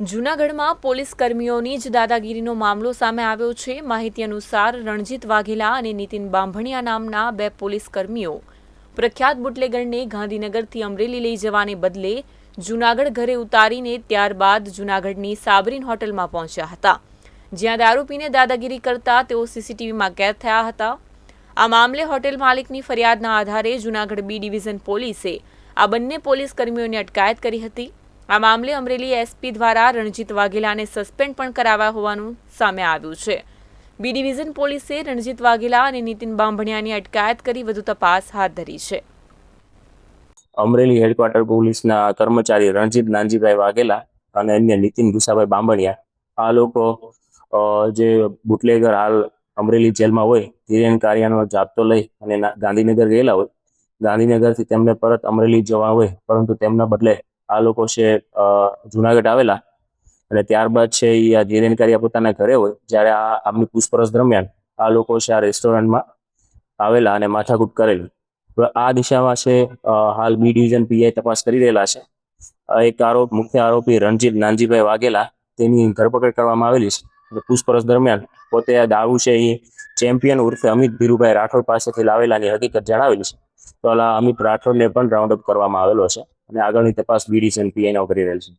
જૂનાગઢમાં પોલીસ કર્મીઓની જ દાદાગીરીનો મામલો સામે આવ્યો છે. માહિતી અનુસાર રણજીત વાઘેલા અને નીતિન બાંભણિયા નામના બે પોલીસ કર્મીઓ પ્રખ્યાત બુટલેગરને ગાંધીનગરથી અમરેલી લઈ જવાને બદલે જૂનાગઢ ઘરે ઉતારીને ત્યારબાદ જૂનાગઢની સાબરીન હોટલમાં પહોંચ્યા હતા. જ્યાં દારૂ પીને દાદાગીરી કરતા તેઓ સીસીટીવીમાં કેદ થયા હતા. આ મામલે હોટેલ માલિકની ફરિયાદના આધારે જૂનાગઢ બી ડિવિઝન પોલીસે આ બંને પોલીસ કર્મીઓની અટકાયત કરી હતી. આ મામલે અમરેલી એસપી દ્વારા રણજીત વાઘેલાને સસ્પેન્ડ પણ કરાવ્યા હોવાનું સામે આવ્યું છે. બી ડિવિઝન પોલીસે રણજીત વાઘેલા અને નીતિન બાંભણિયાની અટકાયત કરી વધુ તપાસ હાથ ધરી છે. અમરેલી હેડક્વાર્ટર પોલીસના કર્મચારી રણજીત નાનજીભાઈ વાઘેલા અને અન્ય નીતિન ભૂસાભાઈ બાંભણિયા, આ લોકો જે બુટલેગર હાલ અમરેલી જેલમાં હોય, ધીરેન કાર્યાનો જાપતો લઈ અને ગાંધીનગર ગયેલા હોય. ગાંધીનગરથી તેમને પરત અમરેલી જવા હોય, પરંતુ તેમના બદલે આ લોકો છે જુનાગઢ આવેલા. અને ત્યારબાદ છે એ આ ધીરેન કારિયા પોતાના ઘરે હોય, જ્યારે આ આમની પૂછપરછ દરમિયાન આ લોકો છે આ રેસ્ટોરન્ટમાં આવેલા અને માથાકૂટ કરેલી. આ દિશામાં છે હાલ બી ડિવિઝન પીઆઈ તપાસ કરી રહેલા છે. એક આરોપ, મુખ્ય આરોપી રણજીત નાનજીભાઈ વાઘેલા તેની ધરપકડ કરવામાં આવેલી છે. પૂછપરછ દરમિયાન પોતે આ દાવું છે એ ચેમ્પિયન ઉર્ફે અમિત ભીરુભાઈ રાઠોડ પાસેથી લાવેલાની હકીકત જણાવેલી છે. તો અમિત રાઠોડને પણ રાઉન્ડ અપ કરવામાં આવેલો છે. અને આગળની તપાસ બીડીસી ડિવિઝન પીઆઈ કરી રહેલ છે.